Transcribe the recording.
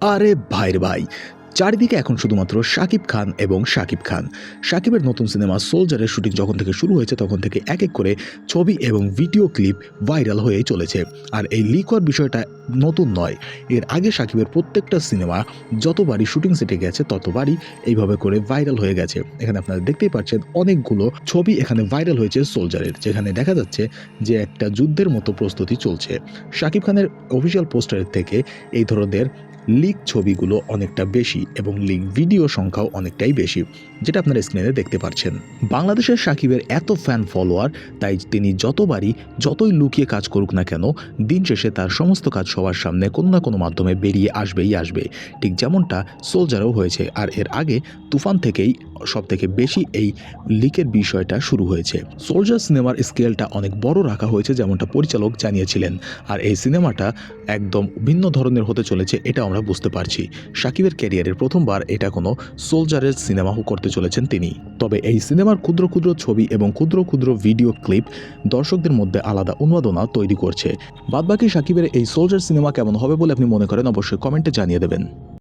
আরে ভাইর ভাই, চারিদিকে এখন শুধুমাত্র শাকিব খান এবং শাকিব খান। শাকিবের নতুন সিনেমা সোলজারের শুটিং যখন থেকে শুরু হয়েছে, তখন থেকে এক এক করে ছবি এবং ভিডিও ক্লিপ ভাইরাল হয়ে চলেছে। আর এই লিক হওয়ার বিষয়টা নতুন নয়। এর আগে সাকিবের প্রত্যেকটা সিনেমা যতবারই শুটিং সেটে গেছে, ততবারই এইভাবে করে ভাইরাল হয়ে গেছে। এখানে আপনারা দেখতেই পাচ্ছেন অনেকগুলো ছবি এখানে ভাইরাল হয়েছে সোলজারের, যেখানে দেখা যাচ্ছে যে একটা যুদ্ধের মতো প্রস্তুতি চলছে। শাকিব খানের অফিসিয়াল পোস্টারের থেকে এই ধরনের লিক ছবিগুলো অনেকটা বেশি এবং লিক ভিডিও সংখ্যাও অনেকটাই বেশি, যেটা আপনারা স্ক্রিনে দেখতে পাচ্ছেন। বাংলাদেশের সাকিবের এত ফ্যান ফলোয়ার তাই তিনি যতবারই, যতই লুকিয়ে কাজ করুক না কেন, দিন শেষে তার সমস্ত কাজ সবার সামনে কোনো না কোনো মাধ্যমে বেরিয়ে আসবেই আসবে। ঠিক যেমনটা সোলজারও হয়েছে। আর এর আগে তুফান থেকেই সব থেকে বেশি এই লিকের বিষয়টা শুরু হয়েছে। সোলজার সিনেমার স্কেলটা অনেক বড় রাখা হয়েছে যেমনটা পরিচালক জানিয়েছিলেন। আর এই সিনেমাটা একদম ভিন্ন ধরনের হতে চলেছে এটা আমরা বুঝতে পারছি। সাকিবের ক্যারিয়ারের প্রথমবার এটা কোনো সোলজারের সিনেমা করতে চলেছেন তিনি। তবে এই সিনেমার ক্ষুদ্র ক্ষুদ্র ছবি এবং ক্ষুদ্র ক্ষুদ্র ভিডিও ক্লিপ দর্শকদের মধ্যে আলাদা উন্মাদনা তৈরি করছে। বাদবাকি সাকিবের এই সোলজার সিনেমা কেমন হবে বলে আপনি মনে করেন অবশ্যই কমেন্টে জানিয়ে দেবেন।